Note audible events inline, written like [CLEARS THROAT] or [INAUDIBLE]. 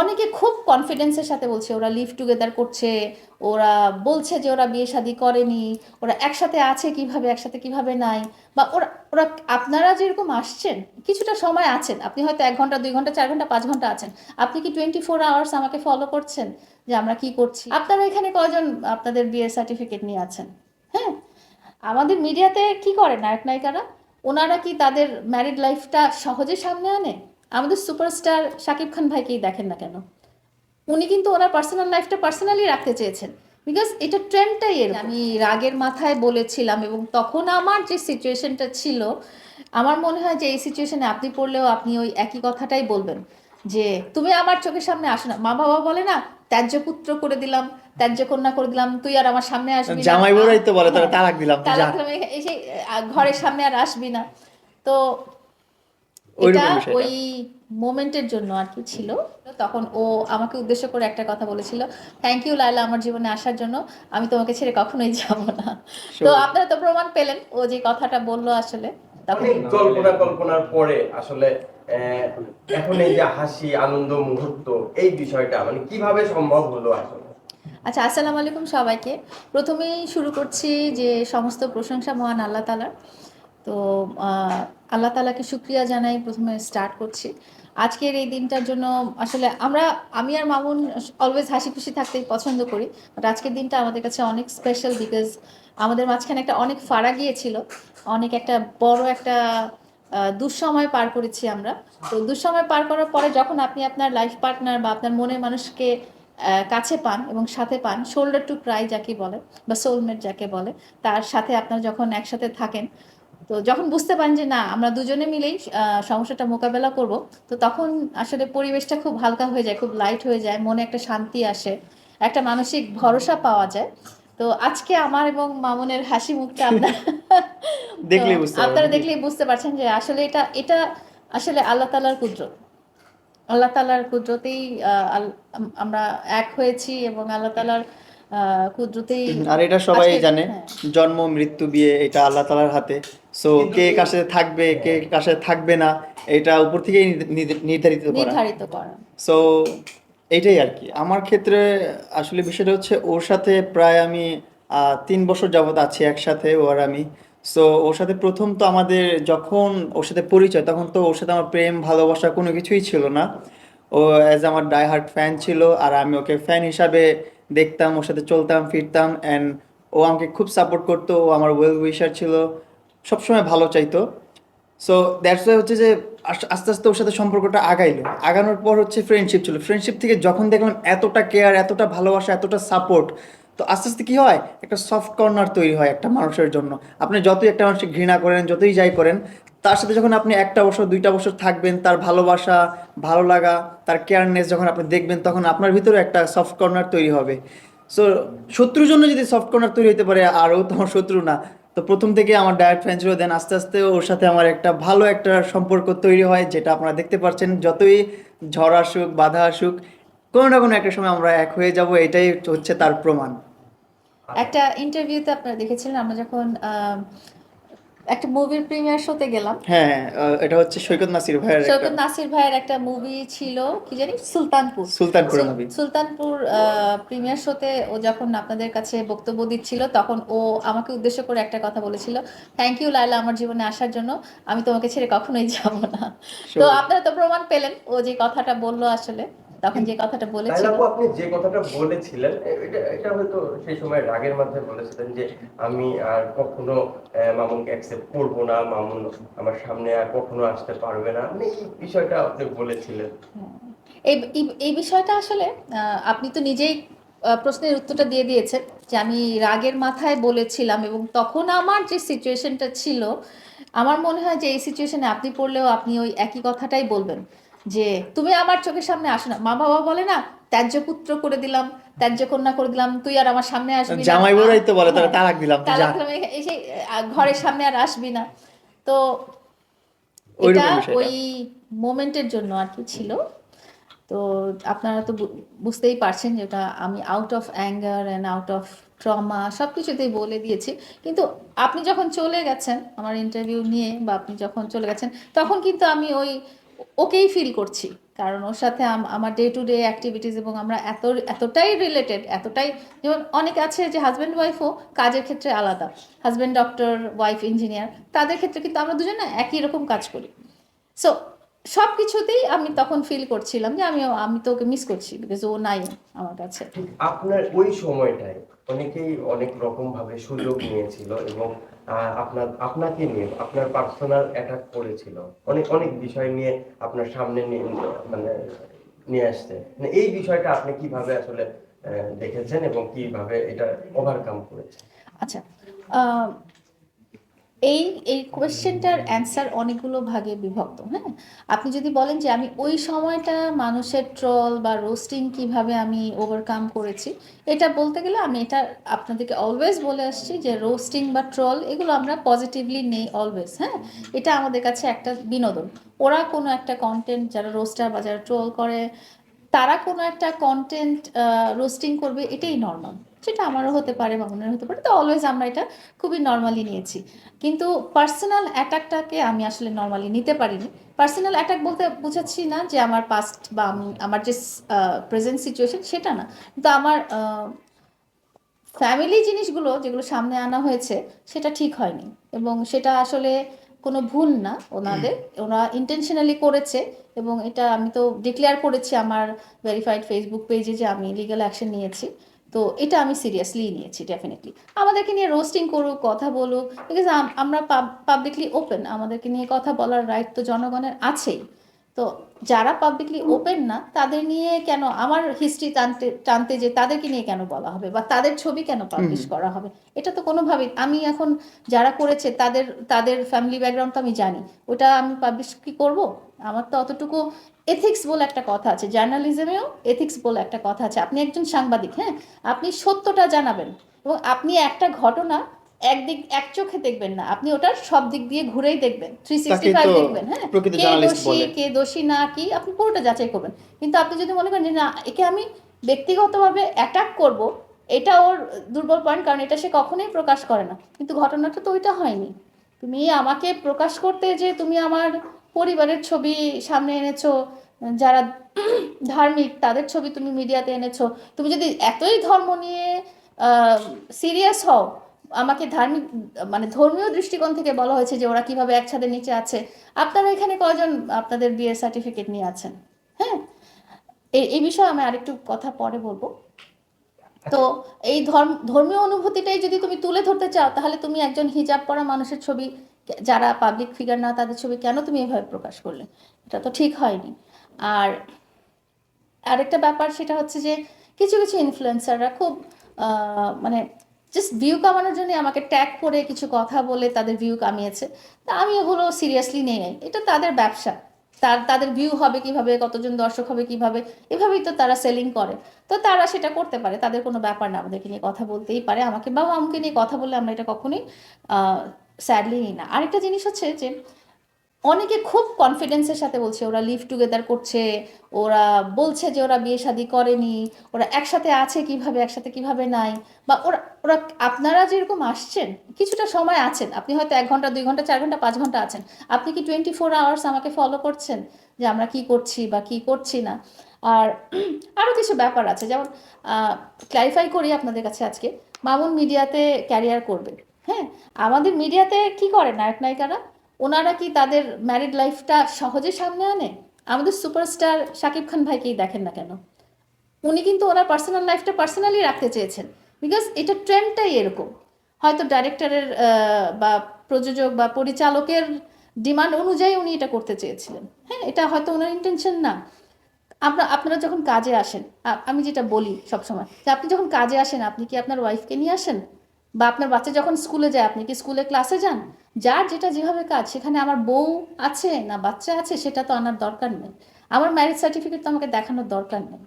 অনেকে খুব কনফিডেন্সের সাথে বলছে, ওরা লিভ টুগেদার করছে, ওরা বলছে যে ওরা বিয়ে শাদী করেনি, ওরা একসাথে আছে কীভাবে, একসাথে কীভাবে নাই? বা ওরা ওরা, আপনারা যেরকম আসছেন, কিছুটা সময় আছেন, আপনি হয়তো এক ঘণ্টা, দুই ঘণ্টা, চার ঘণ্টা, পাঁচ ঘণ্টা আছেন, আপনি কি টোয়েন্টি ফোর আওয়ার্স আমাকে ফলো করছেন যে আমরা কি করছি? আপনারা এখানে কয়জন আপনাদের বিয়ের সার্টিফিকেট নিয়ে আছেন? হ্যাঁ? আমাদের মিডিয়াতে কি করে নায়ক নায়িকারা ওনারা কি তাদের ম্যারিড লাইফটা সহজে সামনে আনে? আমাদের সুপারস্টার শাকিব খান ভাইকেই দেখেন না কেন? উনি কিন্তু ওনার পার্সোনাল লাইফটা পার্সোনালি রাখতে চেয়েছেন। বিকজ এটা ট্রেন্ডটাই এর আমি রাগের মাথায় বলেছিলাম এবং তখন আমার যে সিচুয়েশনটা ছিল আমার মনে হয় যে এই সিচুয়েশনে আপনি পড়লেও আপনি ওই একই কথাটাই বলবেন যে তুমি আমার চোখের সামনে আসো না। মা বাবা বলে না ত্যায্য পুত্র করে দিলাম ত্যায্য কন্যা করে দিলাম তুই আর আমার সামনে আসবি না। জামাই তো বলে। তালাক দিলাম তালাক দিলাম, ঘরের সামনে আর আসবি না। তো এটা ওই মোমেন্টের জন্য আর কি ছিল। তখন ও আমাকে উদ্দেশ্য করে একটা কথা বলেছিল থ্যাংক ইউ লাইলা আমার জীবনে আসার জন্য। আমি তোমাকে ছেড়ে কখনোই যাব না। তো আপনারা তো প্রমাণ পেলেন ও যে কথাটা বলল আসলে তখন অনেক জল্পনা কল্পনার পরে আসলে আহ, এখন এই যে হাসি আনন্দ মুহূর্ত এই বিষয়টা মানে কীভাবে সম্ভব হলো আসলে? আচ্ছা আসসালামু আলাইকুম সবাইকে। প্রথমেই শুরু করছি যে সমস্ত প্রশংসা মহান আল্লাহ তালার তো আল্লাহ তালাকে শুক্রিয়া জানাই প্রথমে স্টার্ট করছি। আজকের এই দিনটার জন্য আসলে আমরা, আমি আর মামুন অলওয়েজ হাসি খুশি থাকতেই পছন্দ করি বাট আজকের দিনটা আমাদের কাছে অনেক স্পেশাল বিকজ আমাদের মাঝখানে একটা অনেক ফাড়া গিয়েছিল, অনেক একটা বড় একটা দুঃসময় পার করেছি আমরা। তো দুঃসময় পার করার পরে যখন আপনি আপনার লাইফ পার্টনার বা আপনার মনের মানুষকে কাছে পান এবং সাথে পান শোল্ডার টু ক্রাই যাকে বলে বা সোলমেট যাকে বলে, তার সাথে আপনার যখন একসাথে থাকেন তো যখন বুঝতে পারেন যে না আমরা দুজনে মিলেই সমস্যাটা মোকাবেলা করব তো তখন আসলে পরিবেশটা খুব হালকা হয়ে যায় খুব লাইট হয়ে যায় মনে একটা শান্তি আসে একটা মানসিক ভরসা পাওয়া যায়। তো আজকে আমার এবং মামুনের হাসি মুখটা [LAUGHS] আপনার দেখলেই বুঝতে আপনারা দেখলেই বুঝতে পারছেন যে আসলে এটা এটা আসলে আল্লাহ তালার কুদরত। আল্লাহ তালার কুদরতেই আমরা এক হয়েছি এবং আল্লাহ তালার আহ, কুদরতেই আর এটা সবাই জানে হ্যাঁ। জন্ম মৃত্যু বিয়ে এটা আল্লাহ তালার হাতে। সো কে কার সাথে থাকবে কে কার সাথে থাকবে না এটা উপর থেকেই নির্ধ- নির্ধ- নির্ধারিত করা। নির্ধারিত করা। সো এইটাই আর কি। আমার ক্ষেত্রে আসলে বিষয়টা হচ্ছে ওর সাথে প্রায় আমি তিন বছর যাবত আছি একসাথে ও আর আমি। সো ওর সাথে প্রথম তো আমাদের যখন ওর সাথে পরিচয় তখন তো ওর সাথে আমার প্রেম ভালোবাসা কোনো কিছুই ছিল না। ও অ্যাজ আমার ডাই হার্ট ফ্যান ছিল আর আমি ওকে ফ্যান হিসাবে দেখতাম ওর সাথে চলতাম ফিরতাম অ্যান্ড ও আমাকে খুব সাপোর্ট করতো ও আমার ওয়েল উইশার ছিল। সবসময় ভালো চাইতো। সো দ্যাটস ওয়াই হচ্ছে যে আস্তে আস্তে ওর সাথে সম্পর্কটা আগাইলো। আগানোর পর হচ্ছে ফ্রেন্ডশিপ ছিল। ফ্রেন্ডশিপ থেকে যখন দেখলাম এতটা কেয়ার এতটা ভালোবাসা, এতটা সাপোর্ট তো আস্তে আস্তে কী হয়? একটা সফট কর্নার তৈরি হয় একটা মানুষের জন্য। আপনি যতই একটা মানুষকে ঘৃণা করেন, যতই যাই করেন, তার সাথে যখন আপনি একটা বছর, দুইটা বছর থাকবেন, তার ভালোবাসা, ভালো লাগা, তার কেয়ারনেস যখন আপনি দেখবেন, তখন আপনার ভিতরে একটা সফট কর্নার তৈরি হবে। সো শত্রুর জন্য যদি সফট কর্নার তৈরি হতে পারে, আরও ও তো আমার শত্রু না। তো প্রথম থেকে আমার ডায়েট ফ্যান ছিল দেন আস্তে আস্তে ওর সাথে আমার একটা ভালো একটা সম্পর্ক তৈরি হয়, যেটা আপনারা দেখতে পাচ্ছেন। যতই ঝড় আসুক, বাধা আসুক, কোনো না কোনো একটা সময় আমরা এক হয়ে যাব, এটাই হচ্ছে তার প্রমাণ। একটা ইন্টারভিউতে আপনারা দেখেছিলেন, আমরা যখন একটা মুভির প্রিমিয়ার শোতে গেলাম। হ্যাঁ এটা হচ্ছে সৈকত নাসির ভাইয়ের একটা শৌকত নাসির ভাইয়ের একটা মুভি ছিল কি জানি? সুলতানপুর। সুলতানপুরের সুল- movie। সুলতানপুর প্রিমিয়ার শোতে ও যখন আপনাদের কাছে বক্তব্য দিচ্ছিল তখন ও আমাকে উদ্দেশ্য করে একটা কথা বলেছিল থ্যাংক ইউ লাইলা আমার জীবনে আসার জন্য। আমি তোমাকে ছেড়ে কখনোই যাব না। তো আপনারা তো প্রমাণ পেলেন ও যে কথাটা বলল আসলে। তখন যে কথাটা বলেছিল। তাইলে আপনি যে কথাটা বলেছিলেন এটা এটা হয়তো সেই সময় রাগের মাধ্যমে বলেছিলেন যে আমি আর কখনো মামুনকে অ্যাকসেপ্ট করব না মামুন আমার সামনে আর কখনো আসতে পারবে না। মানে এই বিষয়টা আপনি বলেছিলেন? এই এই- এই বিষয়টা আসলে আপনি তো নিজেই প্রশ্নের উত্তরটা দিয়ে দিয়েছেন যে আমি রাগের মাথায় বলেছিলাম এবং তখন আমার যে সিচুয়েশনটা ছিল আমার মনে হয় যে এই সিচুয়েশনে আপনি পড়লেও আপনি ওই একই কথাটাই বলবেন। যে তুমি আমার চোখের সামনে আসো না। মা বাবা বলে না ত্যায্য পুত্র করে দিলাম ত্যায্য কন্যা করে দিলাম তুই আর আমার সামনে আসবি না। জামাই তো বলে তারা হ্যাঁ, তালাক দিলাম তালাক ঘরের সামনে আর আসবি না। তো এটা ওই মোমেন্টের জন্য আর কি ছিল। তো আপনারা তো বুঝতেই পারছেন যে ওটা আমি out of anger and out of trauma সব কিছুতেই বলে দিয়েছি। কিন্তু আপনি যখন চলে গেছেন আমার ইন্টারভিউ নিয়ে বা আপনি যখন চলে গেছেন তখন কিন্তু আমি ওই ওকেই ফিল করছি। কারণ ওর সাথে আমার ডে টু ডে অ্যাক্টিভিটিস এবং আমরা এত, এতটাই রিলেটেড এতটাই যেমন অনেক আছে যে হাজব্যান্ড ওয়াইফও কাজের ক্ষেত্রে আলাদা। হাজব্যান্ড ডক্টর ওয়াইফ ইঞ্জিনিয়ার তাদের ক্ষেত্রে কিন্তু আমরা দুজনে একই রকম কাজ করি। সো সব কিছুতেই আমি তখন ফিল করছিলাম যে আমি আমি তো ওকে মিস করছি বিকজ ও নাই আমার কাছে। আপনার ওই সময়টায় অনেকেই অনেক রকম ভাবে সুযোগ নিয়েছিল এবং আপনার, আপনাকে নিয়ে, আপনার পার্সোনাল অ্যাটাক করেছিল। অনেক অনেক বিষয় নিয়ে আপনার সামনে নিয়ে মানে নিয়ে আসছে। মানে এই বিষয়টা আপনি কীভাবে আসলে দেখেছেন এবং কীভাবে এটা ওভারকাম করেছেন? আচ্ছা এই এই কোয়েশ্চেনটার অ্যান্সার অনেকগুলো ভাগে বিভক্ত হ্যাঁ? আপনি যদি বলেন যে আমি ওই সময়টা মানুষের ট্রল বা রোস্টিং কীভাবে আমি ওভারকাম করেছি, এটা বলতে গেলে আমি এটা আপনাদেরকে অলওয়েজ বলে আসছি যে রোস্টিং বা ট্রল এগুলো আমরা পজিটিভলি নেই অলওয়েজ হ্যাঁ? এটা আমাদের কাছে একটা বিনোদন। ওরা কোনো একটা কন্টেন্ট যারা রোস্টার বা যারা ট্রোল করে, তারা কোনো একটা কন্টেন্ট রোস্টিং করবে, এটাই নর্মাল সেটা আমারও হতে পারে মামুনের হতে পারে তো অলওয়েজ আমরা এটা খুবই নর্মালি নিয়েছি। কিন্তু পার্সোনাল অ্যাটাকটাকে আমি আসলে নর্মালি নিতে পারিনি। পার্সোনাল অ্যাটাক বলতে বুঝাচ্ছি না যে আমার পাস্ট বা আমি- আমার যে প্রেজেন্ট সিচুয়েশন সেটা না। কিন্তু আমার ফ্যামিলি জিনিসগুলো যেগুলো সামনে আনা হয়েছে সেটা ঠিক হয়নি। এবং সেটা আসলে কোনো ভুল না ওনাদের। ওরা ইন্টেনশনালি করেছে এবং এটা আমি তো ডিক্লেয়ার করেছি আমার ভেরিফাইড ফেসবুক পেজে যে আমি লিগ্যাল অ্যাকশন নিয়েছি। তো এটা আমি সিরিয়াসলি নিয়েছি ডেফিনেটলি আমাদেরকে নিয়ে রোস্টিং করুক, কথা বলুক বিকজ আমরা পাবলিকলি ওপেন আমাদেরকে নিয়ে কথা বলার রাইট তো জনগণের আছেই। তো যারা পাবলিকলি ওপেন না তাদের নিয়ে কেন আমার হিস্ট্রি টানতে টানতে যে তাদেরকে নিয়ে কেন বলা হবে? বা তাদের ছবি কেন পাবলিশ করা হবে? এটা তো কোনোভাবেই আমি এখন যারা করেছে তাদের তাদের ফ্যামিলি ব্যাকগ্রাউন্ড তো আমি জানি। ওটা আমি পাবলিশ কি করব? আমার তো অতটুকু এথিক্স বলে একটা কথা আছে। জার্নালিজমেও এথিক্স বলে একটা কথা আছে। আপনি একজন সাংবাদিক হ্যাঁ? আপনি সত্যটা জানাবেন। এবং আপনি একটা ঘটনা একদিক এক চোখে দেখবেন না। আপনি ওটার সব দিক দিয়ে ঘুরেই দেখবেন। থ্রি সিক্সটি ফাইভ দেখবেন হ্যাঁ? কে দোষী কে দোষী না কি আপনি পুরোটা যাচাই করবেন। কিন্তু আপনি যদি মনে করেন যে না একে আমি ব্যক্তিগতভাবে অ্যাটাক করব এটা ওর দুর্বল পয়েন্ট কারণ এটা সে কখনোই প্রকাশ করে না। কিন্তু ঘটনাটা তো ওইটা হয়নি। তুমি আমাকে প্রকাশ করতে যে তুমি আমার পরিবারের ছবি সামনে এনেছো যারা ধার্মিক তাদের ছবি তুমি মিডিয়াতে এনেছো। তুমি যদি এতই ধর্ম নিয়ে সিরিয়াস হও আমাকে ধার্মিক মানে ধর্মীয় দৃষ্টিকোণ থেকে বলা হয়েছে যে ওরা কীভাবে এক ছাদের নিচে আছে। আপনারা এখানে কয়জন আপনাদের বিয়ের সার্টিফিকেট নিয়ে আছেন? হ্যাঁ? এই বিষয়ে আমি আরেকটু কথা পরে বলব। তো এই ধর্ম, ধর্মীয় অনুভূতিটাই যদি তুমি তুলে ধরতে চাও, তাহলে তুমি একজন হিজাব পরা মানুষের ছবি, যারা পাবলিক ফিগার না, তাদের ছবি কেন তুমি এভাবে প্রকাশ করলে? এটা তো ঠিক হয়নি। আর আরেকটা ব্যাপার সেটা হচ্ছে যে কিছু কিছু ইনফ্লুয়েন্সাররা খুব মানে জাস্ট ভিউ কামানোর জন্য আমাকে ট্যাগ করে কিছু কথা বলে তাদের ভিউ কামিয়েছে। তা আমি ওগুলো সিরিয়াসলি নিয়ে নেই। এটা তাদের ব্যবসা। তার, তাদের ভিউ হবে কীভাবে, কতজন দর্শক হবে কীভাবে, এভাবেই তো তারা সেলিং করে। তো তারা সেটা করতে পারে, তাদের কোনো ব্যাপার না। আমাদেরকে নিয়ে কথা বলতেই পারে। আমাকে বা আমাকে নিয়ে কথা বললে আমরা এটা কখনোই স্যাডলি নিই না। আরেকটা জিনিস হচ্ছে যে অনেকে খুব কনফিডেন্সের সাথে বলছে, ওরা লিভ টুগেদার করছে, ওরা বলছে যে ওরা বিয়ে শাদী করেনি, ওরা একসাথে আছে কীভাবে, একসাথে কীভাবে নাই? বা ওরা ওরা, আপনারা যেরকম আসছেন, কিছুটা সময় আছেন, আপনি হয়তো এক ঘণ্টা, দুই ঘণ্টা, চার ঘণ্টা, পাঁচ ঘণ্টা আছেন, আপনি কি টোয়েন্টি ফোর আওয়ার্স আমাকে ফলো করছেন যে আমরা কি করছি বা কি করছি না? আর [CLEARS THROAT] আরও কিছু ব্যাপার আছে, যেমন ক্ল্যারিফাই করি আপনাদের কাছে আজকে, মামুন মিডিয়াতে ক্যারিয়ার করবে হ্যাঁ? আমাদের মিডিয়াতে কি করে নায়ক নায়িকারা ওনারা কি তাদের ম্যারিড লাইফটা সহজে সামনে আনে? আমাদের সুপারস্টার শাকিব খান ভাইকেই দেখেন না কেন? উনি কিন্তু ওনার পার্সোনাল লাইফটা পার্সোনালি রাখতে চেয়েছেন। বিকজ এটা ট্রেন্ডটাই এরকম। হয়তো ডাইরেক্টরের বা প্রযোজক বা পরিচালকের ডিমান্ড অনুযায়ী উনি এটা করতে চেয়েছিলেন। হ্যাঁ এটা হয়তো ওনার ইন্টেনশন না। আমরা, আপনারা যখন কাজে আসেন আমি যেটা বলি সবসময় যে আপনি যখন কাজে আসেন, আপনি কি আপনার ওয়াইফকে নিয়ে আসেন? বা আপনার বাচ্চা যখন স্কুলে যায়, আপনি কি স্কুলে ক্লাসে যান? যার যেটা যেভাবে কাজ, সেখানে আমার বউ আছে না বাচ্চা আছে, সেটা তো আনার দরকার নেই। আমার ম্যারেজ সার্টিফিকেট তো আমাকে দেখানোর দরকার নেই।